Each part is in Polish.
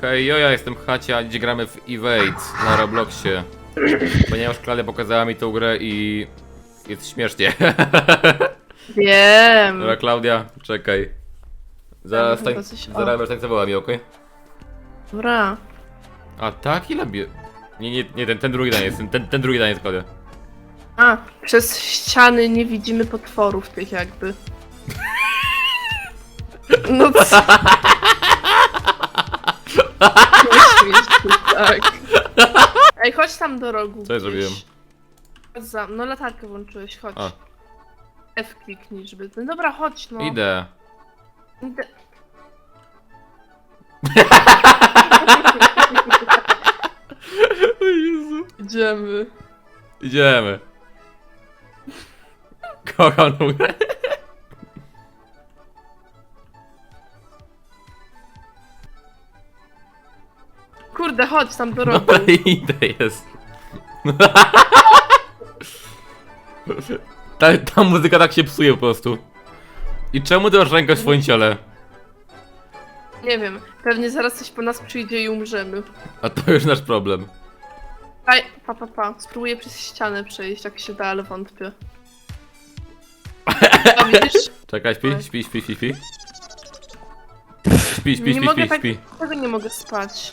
Hej, jo, ja jestem Hacia, dziś gramy w Evade na Robloxie. Ponieważ Klaudia pokazała mi tą grę i... jest śmiesznie. Wiem. Dobra, Klaudia, czekaj. Zaraz, tań... coś- o. zaraz będziesz tańcowała mi, okej? Dobra. A tak? Ile bie... Nie, nie, nie, ten, ten drugi taniec, ten, ten, ten drugi taniec, Klaudia. A, przez ściany nie widzimy potworów tych jakby. No co? Się tak. Ej, chodź tam do rogu. Co ja gdzieś. zrobiłem? Chodź za... No latarkę włączyłeś, chodź. A. F kliknij, żeby... No dobra, chodź no. Idę. Idę. O Jezu. Idziemy. Idziemy. Kocham tą grę. Kurde, chodź tam do No rogu. idę, jest. Ta, ta muzyka tak się psuje po prostu. I czemu ty masz rękę w swoim ciele? Nie wiem, pewnie zaraz coś po nas przyjdzie i umrzemy. A to już nasz problem. Aj, pa, pa, pa. Spróbuję przez ścianę przejść, jak się da, ale wątpię. A widzisz? Czekaj, śpi, śpi, śpi, śpi, śpi. Śpi, śpi, nie śpi, mogę śpi, tak... śpi. Tego nie mogę spać.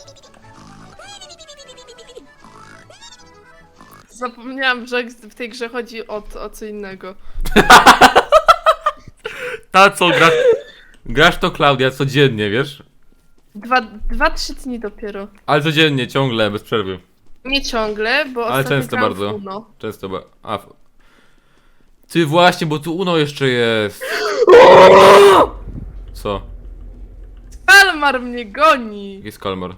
Zapomniałam, że w tej grze chodzi o, o co innego. Ta co grasz... Grasz to Klaudia codziennie, wiesz? Dwa, dwa, trzy dni dopiero. Ale codziennie, ciągle, bez przerwy. Nie ciągle, bo Ale ostatnio często grałam bardzo. Uno. Często ba... A... Ty właśnie, bo tu Uno jeszcze jest. Co? Kalmar mnie goni! Jest Kalmar?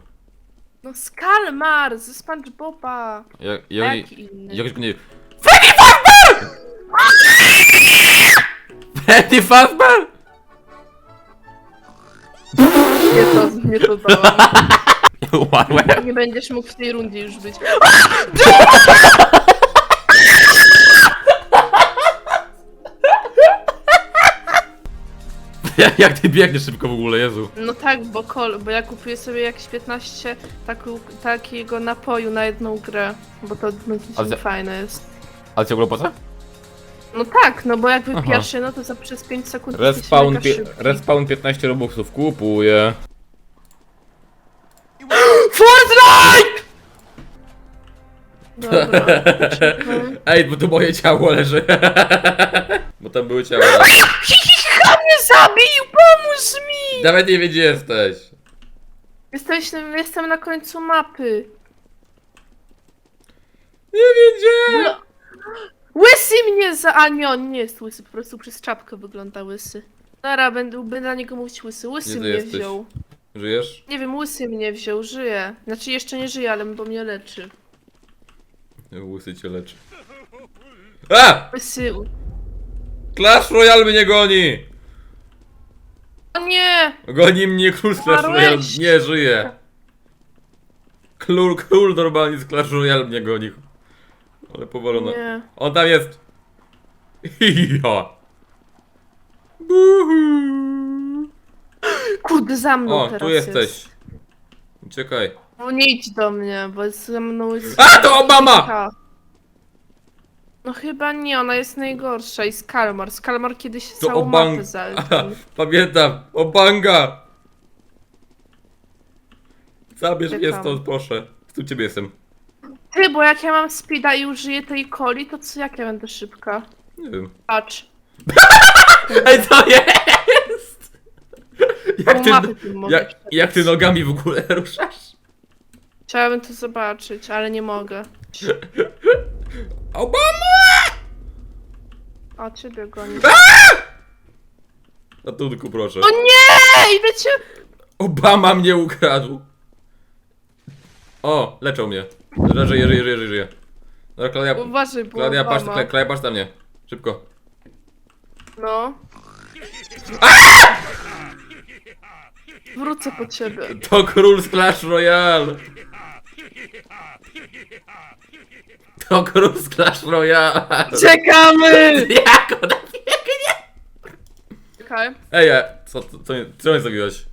No Skalmar ze SpongeBoba. Jak, A jak, inny? jakoś go nie... Freddy Fazbear! Nie to, nie to dałam. Umarłem. Nie będziesz mógł w tej rundzie już być. Jak, jak ty biegniesz szybko w ogóle, Jezu. No tak, bo, kol, bo ja kupuję sobie jakieś 15 taku, takiego napoju na jedną grę, bo to A za- fajne jest. Ale ciągle po co? No tak, no bo jak Aha. wypierszy, no to za przez 5 sekund Respawn, pie, szybki. respawn 15 robuxów, kupuję. Fortnite! Dobra. Ej, bo tu moje ciało leży. bo tam były ciała. Zabił! Pomóż mi! Nawet nie wie gdzie jesteś. Jesteś, jestem na końcu mapy. Nie wie gdzie. No. Łysy mnie za... A nie, on nie jest łysy, po prostu przez czapkę wygląda łysy. Dobra, będę, będę na niego mówić łysy. Łysy ty mnie jesteś? wziął. Żyjesz? Nie wiem, łysy mnie wziął, żyje. Znaczy jeszcze nie żyje, ale bo mnie leczy. Łysy cię leczy. A! Łysy... Clash Royale mnie goni! O nie! Goni mnie król Umarłeś! Royale, nie żyje. Król, król normalnie z Clash Royale mnie goni. Ale powolona. Nie. On tam jest. Ja. Buhu. Kurde, za mną O, teraz tu jesteś. Jest. Czekaj. No nie idź do mnie, bo za mną jest... A, to Obama! No chyba nie, ona jest najgorsza i Skalmar. Skalmar kiedyś To całą Obang... mapę za... Aha, Pamiętam. Obanga! Zabierz mnie Czekam. stąd, proszę. Tu ciebie jestem. Ty, bo jak ja mam speeda i użyję tej coli, to co, jak ja będę szybka? Nie wiem. Patrz. Ej, co jest? Jak ty, mapy tym mogę jak, jak ty nogami w ogóle ruszasz? Chciałabym to zobaczyć, ale nie mogę. Obama! O, ciebie goni. Ratunku, proszę. O nie! Idę cię... Obama mnie ukradł. O, leczą mnie. Żyję, żyję, żyję, żyję, żyję. Dobra, Klaudia, Uważaj, bo Klaudia, patrz, Obama. Klaudia, Klaudia, patrz na mnie. Szybko. No. Wrócę po ciebie. To król z Clash Royale. To król z Clash Royale. Czekamy! Jak ona biegnie? Czekaj. Ej, e, co, co, co, co mnie zrobiłeś?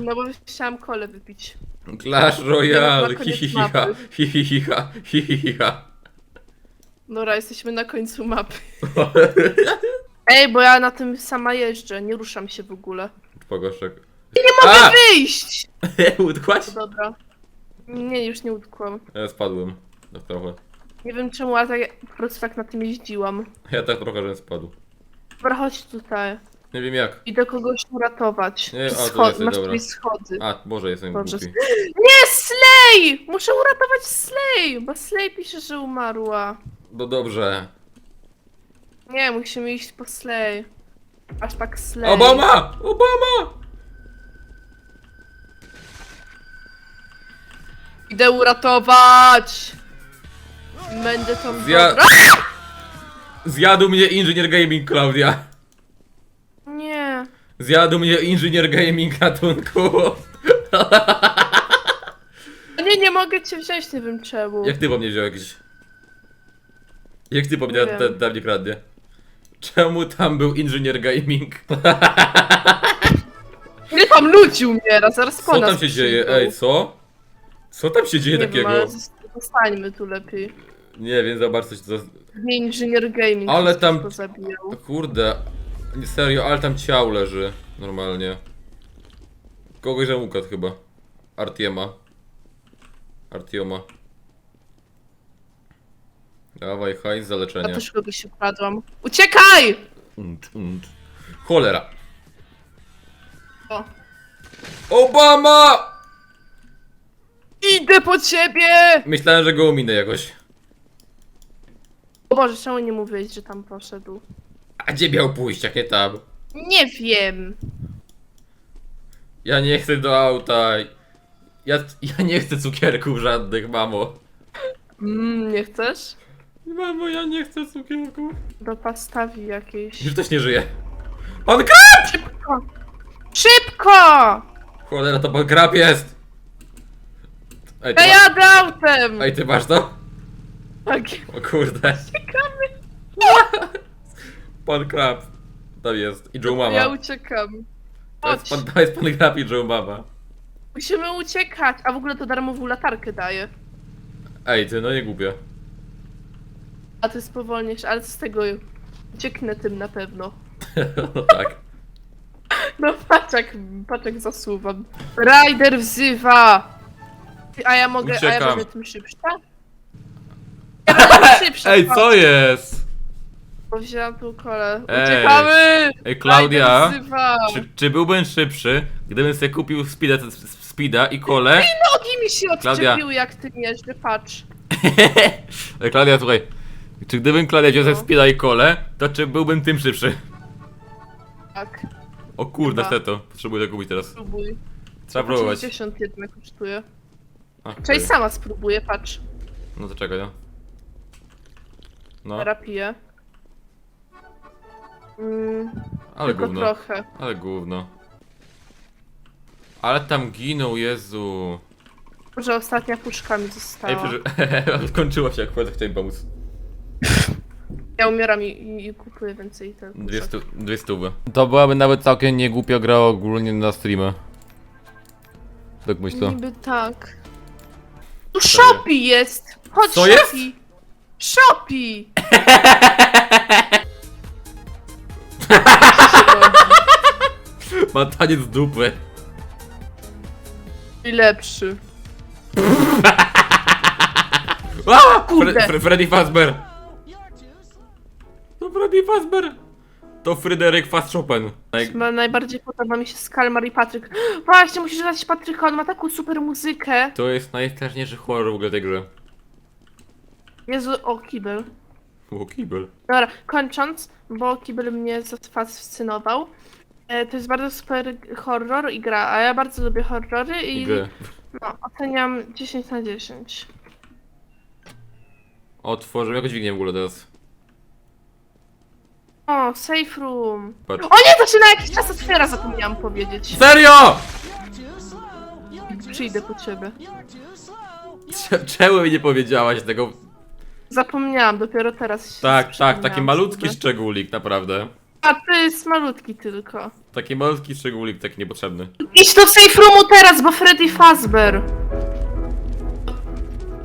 No bo chciałam kole wypić. Clash Royale, Na koniec hihihiha, mapy. hihihiha, hihihiha. Dobra, jesteśmy na końcu mapy. Ej, bo ja na tym sama jeżdżę, nie ruszam się w ogóle. Pogoszek. Nie mogę wyjść! Utkłaś? Dobra. Nie, już nie utkłam. Ja spadłem. Tak trochę. Nie wiem czemu, ale tak, po prostu tak na tym jeździłam. Ja tak trochę, że spadł. Dobra, chodź tutaj. Nie wiem jak. Idę kogoś uratować. Nie, a, to jesteś, masz dobra. tutaj schody. A, Boże, jestem Dobrze. głupi. Nie, Slay! Muszę uratować Slay, bo Slay pisze, że umarła. No dobrze. Nie, musimy iść po Slay. Aż tak Slay. Obama! Obama! Idę uratować! Będę tą Zja- dobra- Zjadł mnie inżynier gaming, Klaudia. Nie. Zjadł mnie inżynier gaming ratunku. Nie, nie mogę cię wziąć, nie wiem czemu. Jak ty po mnie wziąłeś? Jak ty po mnie Nie wiem. mnie kradnie? Czemu tam był inżynier gaming? Nie tam nudził mnie raz, zaraz po Co nas tam się dzieje? przyjdą. Ej, co? Co tam się dzieje Nie takiego? wiem, ale zos- zostańmy tu lepiej. Nie wiem, zobacz coś co... Nie inżynier gaming. Ale tam- pozabijał. Kurde, serio, ale tam ciał leży. Normalnie. Kogoś że ukradł chyba. Artiema. Artioma. Dawaj, hajs za Ja leczenie. też kogoś ukradłam. Uciekaj! Cholera. O. Obama! Idę po ciebie! Myślałem, że go ominę jakoś. O Boże, czemu nie mówiłeś, że tam poszedł? A gdzie miał pójść, jak nie tam? Nie wiem. Ja nie chcę do auta. Ja, ja nie chcę cukierków żadnych, mamo. Mm, nie chcesz? Mamo, ja nie chcę cukierków. Do pastawi jakiejś. Już też nie żyje. Pan krab! Szybko! Szybko! Cholera, to pan krab jest! Ej, ty, ma... autem! Ej, ty masz to? Tak. O kurde. Uciekamy. Pan krab. Tam jest. I Joe Mama. Ja uciekam. To jest, Chodź. pan, to jest pan krab i Joe Mama. Musimy uciekać. A w ogóle to darmową latarkę daje. Ej, ty, no nie głupie. A to jest powolniejsze, ale co z tego? Ucieknę tym na pewno. no tak. No patrz jak, patrz jak zasuwam. Rider wzywa! Ty, A ja mogę, a ja Uciekam. będę tym szybsza? Szybsza, Ej, co jest? Bo wzięłam tu kolę. Ej. Uciekamy! Ej, Klaudia, czy, czy byłbym szybszy, gdybym sobie kupił speeda, speeda i kole? Nogi mi się Klaudia. odczepiły jak ty jeżdżę, patrz. Ej, Klaudia, słuchaj. Czy gdybym Klaudia wziął No. sobie speeda i kole, to czy byłbym tym szybszy? Tak, O kurde, Chyba. to Potrzebuję to kupić teraz. spróbuj. Trzeba próbować. 80 jednak kosztuje. A, Cześć, sama spróbuję, patrz. No to czekaj, no. No, Terapię. Mm, ale tylko gówno. trochę. Ale gówno. Ale tam ginął, Jezu. Może ostatnia puszka mi została. Ej, przeży... skończyło się, jak chodzę, chciałem pomóc. Ja umieram i, i, i kupuję więcej tych Dwie, stu... Dwie stówy. To byłaby nawet całkiem niegłupia gra ogólnie na streamę. Tak myślę. Niby tak. Tu Shopee jest! Chodź Co Shopee! Shopee! Ma taniec dupy. I lepszy. A! Kurde. Fre Fre Freddy Fazbear. To Freddy Fazbear. To Fryderyk Fast Chopin. Naj... Najbardziej podoba mi się Skalmar i Patryk. Właśnie, musisz dać Patryka, on ma taką super muzykę. To jest najstraszniejszy horror w ogóle tej gry. Jezu, o kibel. O, kibel. Dobra, kończąc, bo kibel mnie zafascynował. E, To jest bardzo super horror i gra, a ja bardzo lubię horrory i I gry. no, oceniam 10 na 10. Otworzymy jakoś dźwignię w ogóle teraz. O, safe room. Patrz. O nie, to się na jakiś czas otwiera, zapomniałam powiedzieć. Serio! Przyjdę po ciebie. Cze- Czemu mi nie powiedziałaś tego? Zapomniałam, dopiero teraz się Tak, tak, przypomniałam taki malutki sobie. szczególik, naprawdę. A to jest malutki tylko. Taki malutki szczególik, taki niepotrzebny. Idź do safe roomu teraz, bo Freddy Fazbear.